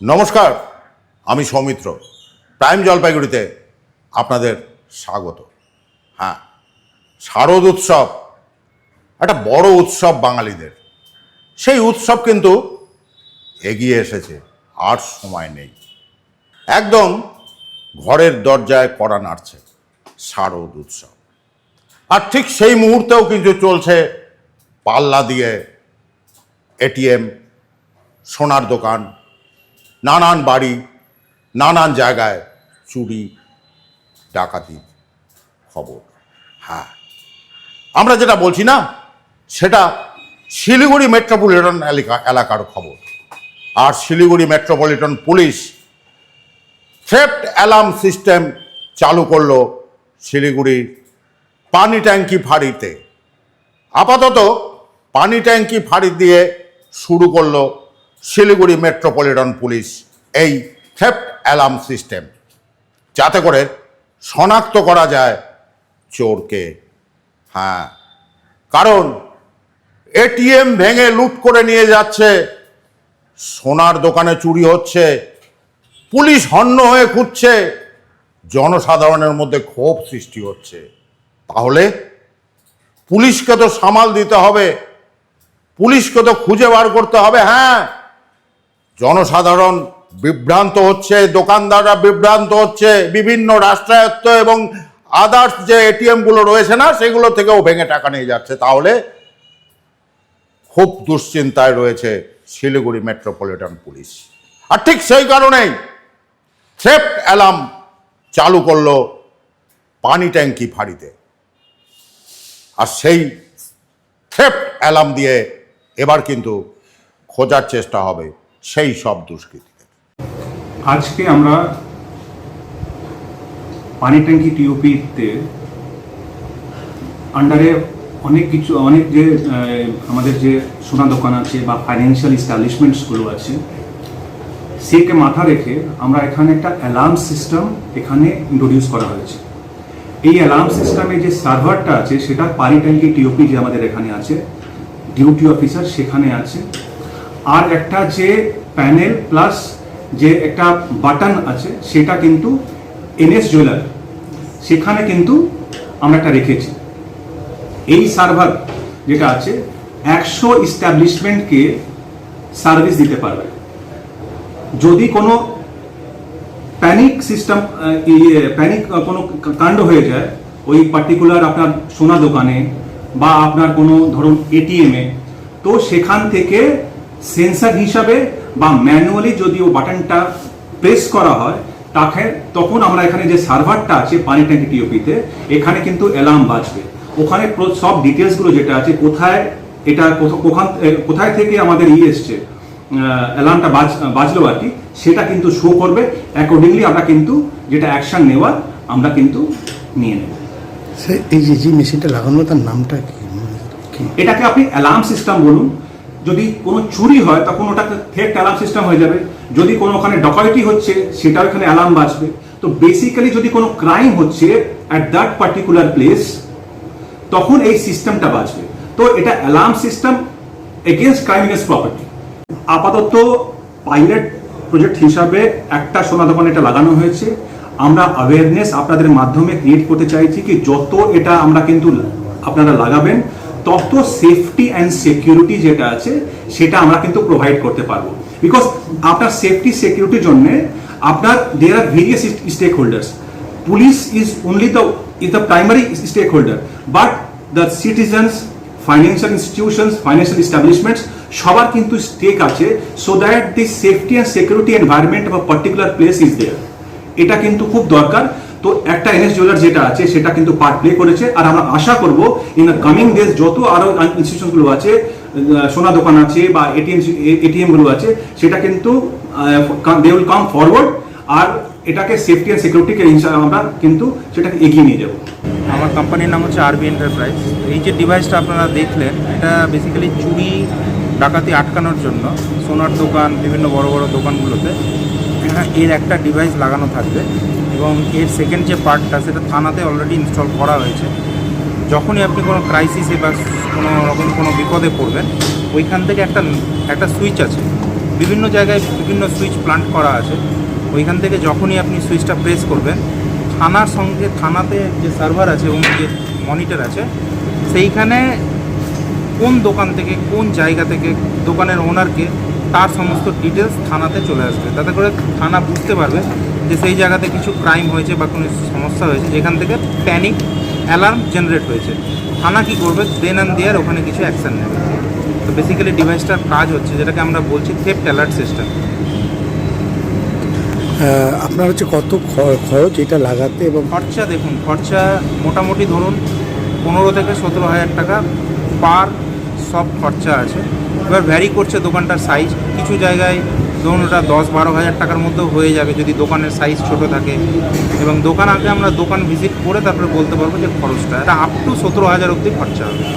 নমস্কার, আমি সৌমিত্র। প্রাইম জলপাইগুড়িতে আপনাদের স্বাগত। হ্যাঁ শারদ উৎসব, একটা বড় উৎসব বাঙালিদের। সেই উৎসব কিন্তু এগিয়ে এসেছে, আর সময় নেই। একদম ঘরের দরজায় কড়া নাড়ছে শারদ উৎসব। আর ঠিক সেই মুহূর্তেও কিন্তু চলছে পাল্লা দিয়ে এটিএম সোনার দোকান নানান বাড়ি, নানান জায়গায় চুরি, ডাকাতি খবর। হ্যাঁ আমরা যেটা বলছি না, সেটা শিলিগুড়ি মেট্রোপলিটন এলাকা, এলাকার খবর। আর Siliguri metropolitan police theft alarm system চালু করল শিলিগুড়ির পানি ট্যাঙ্কি ফাঁড়িতে। আপাতত পানি ট্যাঙ্কি ফাঁড়ি দিয়ে শুরু করল শিলিগুড়ি মেট্রোপলিটন পুলিশ এই থেফট অ্যালার্ম সিস্টেম যাতে করে শনাক্ত করা যায় চোরকে। হ্যাঁ। কারণ এটিএম ভেঙে লুট করে নিয়ে যাচ্ছে। সোনার দোকানে চুরি হচ্ছে। পুলিশ হন্য হয়ে খুঁজছে। জনসাধারণের মধ্যে ক্ষোভ সৃষ্টি হচ্ছে। তাহলে পুলিশকে তো সামাল দিতে হবে। পুলিশকে তো খুঁজে বার করতে হবে। হ্যাঁ। জনসাধারণ বিভ্রান্ত হচ্ছে, দোকানদাররা বিভ্রান্ত হচ্ছে, বিভিন্ন রাষ্ট্রায়ত্ত এবং আদার্স যে এটিএমগুলো রয়েছে না, সেগুলো থেকেও ভেঙে টাকা নিয়ে যাচ্ছে। তাহলে খুব দুশ্চিন্তায় রয়েছে শিলিগুড়ি মেট্রোপলিটন পুলিশ। আর ঠিক সেই কারণেই থ্রেপ্ট অ্যালার্ম চালু করল পানি ট্যাঙ্কি ফাঁড়িতে। আর সেই থ্রেপ্ট অ্যালার্ম দিয়ে এবার কিন্তু খোঁজার চেষ্টা হবে। সেই সব দুষ্কৃতীদের। আজকে আমরা পানি ট্যাঙ্কি টিওপিতে আন্ডারে অনেক কিছু, অনেক যে আমাদের যে সোনা দোকান আছে বা ফাইন্যান্সিয়াল ইস্টাবলিশমেন্টসগুলো আছে, সেকে মাথা রেখে আমরা এখানে একটা অ্যালার্ম সিস্টেম এখানে ইন্ট্রোডিউস করা হয়েছে। এই অ্যালার্ম সিস্টেমে যে সার্ভারটা আছে, সেটা পানি ট্যাঙ্কি টিওপি যে আমাদের এখানে আছে ডিউটি অফিসার সেখানে আছে। আর একটা যে প্যানেল প্লাস যে একটা বাটন আছে, সেটা কিন্তু এনএস জুয়েলার। সেখানে কিন্তু আমরা একটা রেখেছি। এই সার্ভার যেটা আছে, একশো ইস্টাবলিশমেন্টকে সার্ভিস দিতে পারবে। যদি কোনো প্যানিক সিস্টেম প্যানিক কোনো কাণ্ড হয়ে যায়, ওই পার্টিকুলার আপনার সোনা দোকানে বা আপনার কোনো ধরুন এটিএমে, তো সেখান থেকে সেন্সার হিসাবে বা ম্যানুয়ালি যদি ও বাটনটা প্রেস করা হয় তাকে তখন আমরা এখানে যে সার্ভারটা আছে পানি ট্যাঙ্কি টিওপিতে এখানে কিন্তু অ্যালার্ম বাজবে। ওখানে সব ডিটেলসগুলো যেটা আছে কোথায় এটা কোথা- কোথায় থেকে আমাদের ই এসছে অ্যালার্মটা বাজ বাজলো আর কি সেটা কিন্তু শো করবে। অ্যাকর্ডিংলি আমরা কিন্তু যেটা অ্যাকশন নেওয়ার আমরা কিন্তু নিয়ে নেব। এই যে মেশিনটা লাগানো তার নামটা কি? এটাকে আপনি অ্যালার্ম সিস্টেম বলুন। যদি কোনো চুরি হয়, তখন ওটাকে থেট অ্যালার্ম সিস্টেম হয়ে যাবে। যদি কোনো ওখানে ডকাইটি হচ্ছে, সেটাও এখানে অ্যালার্ম বাজবে। তো বেসিক্যালি যদি কোনো ক্রাইম হচ্ছে অ্যাট দ্যাট পার্টিকুলার প্লেস তখন এই সিস্টেমটা বাজবে। তো এটা alarm system against crime against property আপাতত পাইলট প্রজেক্ট হিসাবে একটা সোনা দোকানে এটা লাগানো হয়েছে। আমরা অ্যাওয়ারনেস আপনাদের মাধ্যমে ক্রিয়েট করতে চাইছি কি, যত এটা আমরা কিন্তু আপনারা লাগাবেন তত সেফটি অ্যান্ড সিকিউরিটি যেটা আছে, সেটা আমরা কিন্তু প্রোভাইড করতে পারব। বিকজ আপনার সেফটি সিকিউরিটির জন্য আপনার there are various stakeholders police is only the is the primary stakeholder but the citizens financial institutions financial establishments সবার কিন্তু স্টেক আছে। So that the safety and security environment of particular place is there এটা কিন্তু খুব দরকার। তো একটা NS jeweller যেটা আছে, সেটা কিন্তু পার্ট প্লে করেছে। আর আমরা আশা করব ইন দ্য কামিং ডেজ যত আরও ইনস্টিটিউশনগুলো আছে সোনা দোকান আছে বা এটিএম এটিএমগুলো আছে, সেটা কিন্তু দে উইল কাম ফরওয়ার্ড আর এটাকে সেফটি অ্যান্ড সিকিউরিটিকে আমরা কিন্তু সেটাকে এগিয়ে নিয়ে যাব। আমার কোম্পানির নাম হচ্ছে আরবি এন্টারপ্রাইজ এই যে ডিভাইসটা আপনারা দেখলেন, এটা বেসিক্যালি চুরি, ডাকাতি আটকানোর জন্য সোনার দোকান, বিভিন্ন বড় বড় দোকানগুলোতে, এর একটা ডিভাইস লাগানো থাকবে। এবং এর সেকেন্ড যে পার্টটা সেটা থানাতে অলরেডি ইনস্টল করা হয়েছে। যখনই আপনি কোনো ক্রাইসিসে বা কোনো রকম কোনো বিপদে পড়বেন, ওইখান থেকে একটা একটা সুইচ আছে। বিভিন্ন জায়গায় বিভিন্ন সুইচ প্লান্ট করা আছে। ওইখান থেকে যখনই আপনি সুইচটা প্রেস করবেন, থানার সঙ্গে, থানাতে যে সার্ভার আছে এবং যে মনিটর আছে, সেইখানে কোন দোকান থেকে, কোন জায়গা থেকে, দোকানের ওনারকে তার সমস্ত ডিটেলস থানাতে চলে আসবে। তাতে করে থানা বুঝতে পারবে যে সেই জায়গাতে কিছু ক্রাইম হয়েছে বা কোনো সমস্যা হয়েছে যেখান থেকে প্যানিক অ্যালার্ম জেনারেট হয়েছে। থানা কি করবে? দেন অ্যান্ড দেয়ার ওখানে কিছু অ্যাকশন নেবে। তো বেসিক্যালি ডিভাইসটার কাজ হচ্ছে যেটাকে আমরা বলছি থেফট অ্যালার্ট সিস্টেম আপনার হচ্ছে কত খরচ এটা লাগাতে এবং খরচা দেখুন খরচা মোটামুটি ধরুন পনেরো থেকে সতেরো হাজার টাকা পার সব খরচা আছে। এবার ভ্যারি করছে দোকানটার সাইজ কিছু জায়গায় ধরুন ওটা দশ বারো হাজার টাকার মধ্যেও হয়ে যাবে যদি দোকানের সাইজ ছোট থাকে। এবং দোকান আগে আমরা দোকান ভিজিট করে তারপরে বলতে পারব যে খরচটা, এটা আপ টু সতেরো হাজার অবধি খরচা হবে।